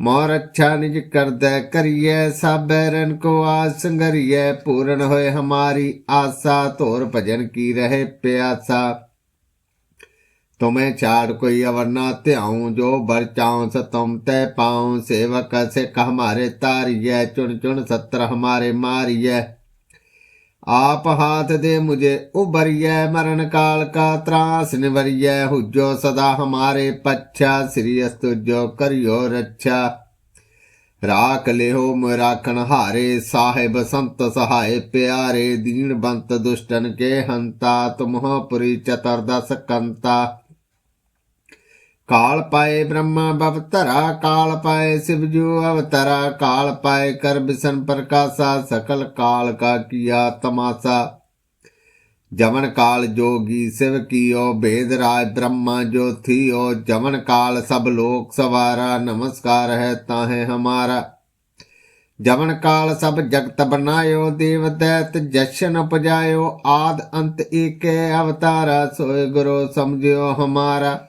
ਮੋਰ ਅੱਛਾ ਨਿਜ ਕਰਦੈ ਕਰੀਏ ਸਾਬੈ ਕੋ ਆਸ ਸੰਗਰੀਐ, ਪੂਰਨ ਹੋਏ ਹਮਾਰੀ ਆਸਾ, ਧੋਰ ਭਜਨ ਕੀ ਰਹੇ ਪਿਆਸਾ। ਤੁਮੇ ਛਾੜ ਕੋਈ ਅਵਰ ਨਾ ਧਿਆਉ, ਜੋ ਬਰ ਚਾਉ ਸ ਤੁਮ ਤੈ ਪਾਉ, ਸੇਵਕ ਸਿੱਖ ਹਮਾਰੇ ਤਾਰੀਐ, ਚੁਣ ਚੁਣ ਸਤਰ ਹਮਾਰੇ ਮਾਰੀਐ। ਆਪ ਹਾਥ ਦੇ ਮੁਝੇ ਉਬਰੀਐ ਮਰਨ ਕਾਲ ਕਾ ਤਰਾਸ ਨਿਵਰੀਐ, ਹੁਜੋ ਸਦਾ ਹਮਾਰੇ ਪੱਛਾ, ਸ੍ਰੀ ਅਸਤੁ ਕਰਿਓ ਰੱਛਾ। ਰਾਖ ਲਿਓ ਮੋ ਰਾਖਣ ਹਾਰੇ, ਸਾਹਿਬ ਸੰਤ ਸਹਾਏ ਪਿਆਰੇ, ਦੀਨ ਬੰਤ ਦੁਸ਼ਟਨ ਕੇ ਹੰਤਾ, ਤੁਮਹ ਪੁਰੀ ਚਤੁਰਦਸ ਕੰਤਾ। ਕਾਲ ਪਾਏ ਬ੍ਰਹਮਾ ਬਵਤਰਾ ਕਾਲ ਪਾਏ ਸਿਵ ਜੋ ਅਵਤਰਾ ਕਾਲ ਪਾਏ ਕਰ ਬਿਸਨ ਪ੍ਰਕਾਸ਼ਾ, ਸਕਲ ਕਾਲ ਕਾ ਕੀਆ ਤਮਾਸਾ। ਜਮਨ ਕਾਲ ਜੋਗੀ ਸਿਵ ਕੀਓ, ਭੇਦ ਰਾਜ ਬ੍ਰਹਮਾ ਜੋ ਜਵਨ ਕਾਲ ਸਭ ਲੋਕ ਸਵਾਰਾ, ਨਮਸਕਾਰ ਹੈ ਤਾਹੇ ਹਮਾਰਾ। ਜਵਨ ਕਾਲ ਸਭ ਜਗਤ ਬਨਾਇਓ ਦੇਵ ਦੈਤ ਜਸ਼ਨ ਉਪਜਾਇਓ। ਆਦ ਅੰਤ ਏਕੇ ਅਵਤਾਰਾ, ਸੋਏ ਗੁਰੂ ਸਮਝਿਓ ਹਮਾਰਾ।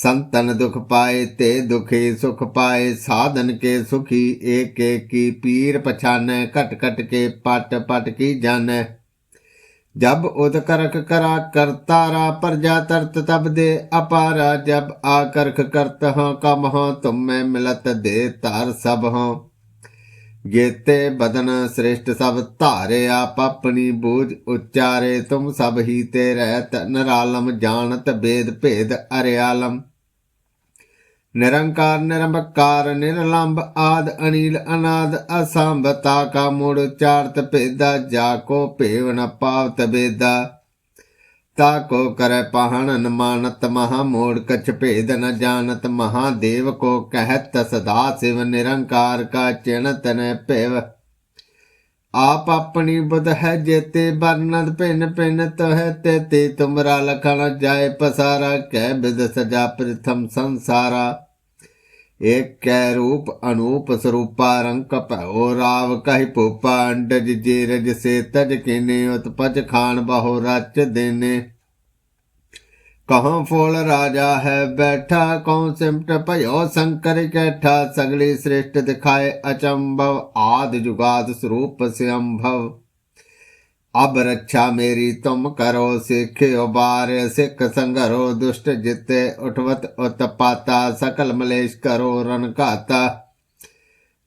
संतन दुख पाए ते दुखी सुख पाए साधन के सुखी एक एक की पीर पछाने कट कट के पट पट की जाने जब उद करख करा करतारा प्रजा तरत तब दे अपारा जब आकर्ख करत हाँ कम हाँ तुम में मिलत दे तार सब हाँ गेते बदन श्रेष्ठ सब धारे आप अपनी बूझ उच्चारे तुम सब ही ते रहत नरालम जानत भेद भेद ਨਿਰੰਕਾਰ, ਨਿਰੰਬਕਾਰ ਨਿਰਲੰਭ ਆਦ ਅਨੀਲ ਅਨਾਦ ਅਸੰਭ ਤਾ ਕਾ ਮੂੜ ਚਾਰਤ ਭੇਦਾ, ਜਾ ਕੋ ਭੇਵ ਨ ਪਾਵਤ ਬੇਦਾ ਤਾ ਕੋ ਕਰੈ ਪਹਣਨ ਮਾਨਤ ਮਹਾ ਮੂੜ ਕਛ ਭੇਦ ਨ ਜਾਣਤ, ਮਹਾਦੇਵ ਕੋ ਕਹਿਤ, ਸਦਾ ਸਿਵ ਨਿਰੰਕਾਰ ਕਾ ਚਿਣ ਤਨੈ ਭੇਵ। ਆਪ ਆਪਣੀ ਬਦ ਹੈ ਜੇਤੇ ਬਰਨਦ ਭਿੰਨ ਭਿੰਨ ਤਹਿ ਤੇ ਤੇ ਤੁਮਰਾ ਲਖਣ ਜਾਏ ਪਸਾਰਾ, ਕਹਿ ਬਿਦ ਸਜਾ ਪ੍ਰਥਮ ਸੰਸਾਰਾ। ਏਕ ਕੈ ਰੂਪ ਅਨੂਪ ਸਰੂਪਾ ਰੰਕ ਭਉ ਰਾਵ ਕਹਿ ਭੂਪਾ ਅੰਡਜ ਜੀਰਜ ਸੇ ਤਜ ਕਿਨੇ ਉਤਪਜ ਖਾਨ ਬਹੁ ਰਚ ਦੇਨੇ। कहाँ फूल राजा है बैठा कौन सिमट भयो, शंकर कैठा, सगली श्रेष्ठ दिखाए अचंभव, आद जुगाद स्वरूप से अम्भव अब रक्षा मेरी तुम करो सिख उबार सिख संगरो, दुष्ट जिते उठवत, उत्पाता, सकल मलेश करो रन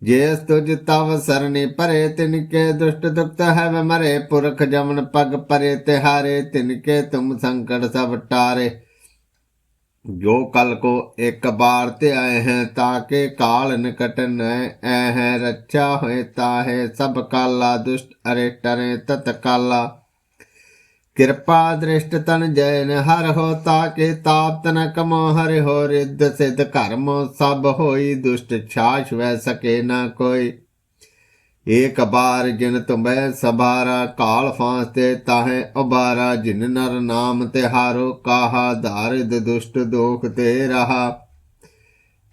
ਜੇਸ ਤੁਜ ਤਵ ਸਰਨੇ ਪਰੇ ਤਿਨ ਕੇ ਦੁਸ਼ਟ ਦੁਪਤ ਹੈ ਵ ਮਰੇ। ਪੁਰਖ ਜਮਨ ਪਗ ਪਰੇ ਤੇ ਹਾਰੇ ਤਿਨ ਕੇ ਤੁਮ ਸੰਕਟ ਸਭ ਟਾਰੇ। ਜੋ ਕਲ ਕੋ ਇੱਕ ਬਾਰ ਤੇ ਆਏ ਹੈ ਤਾਂ ਕੇ ਕਾਲ ਨਿਕਟ ਨੈ ਐ ਹੈ। ਰੱਛਾ ਹੋਏ ਤਾਹੇ ਸਭ ਕਾਲਾ, ਦੁਸ਼ਟ ਅਰੇ ਟਰੇ ਤਤ ਕਾਲਾ। ਕਿਰਪਾ ਦ੍ਰਿਸ਼ਟ ਤਨ ਜੈਨ ਹਰ ਹੋ ਤਾਕੇ ਤਾਪ ਤਨ ਕਮੋ ਹਰਿ ਹੋ ਰਿੱਧ ਸਿਧ ਕਰਮ ਸਭ ਹੋਈ ਦੁਸ਼ਟ ਛਾਛ ਵੈ ਸਕੇ ਨਾ ਕੋਈ। ਏਕ ਬਾਰ ਜਿਨ ਤੁਮੈ ਸਬਾਰਾ ਕਾਲ ਫਾਂਸ ਤੇ ਤਾਹੇ ਉਬਾਰਾ ਜਿਨ ਨਰ ਨਾਮ ਤੇ ਹਾਰੋ ਕਾਹਾ ਧਾਰਿਦ ਦੁਸ਼ਟ ਦੋਖ ਤੇ ਰਹਾ।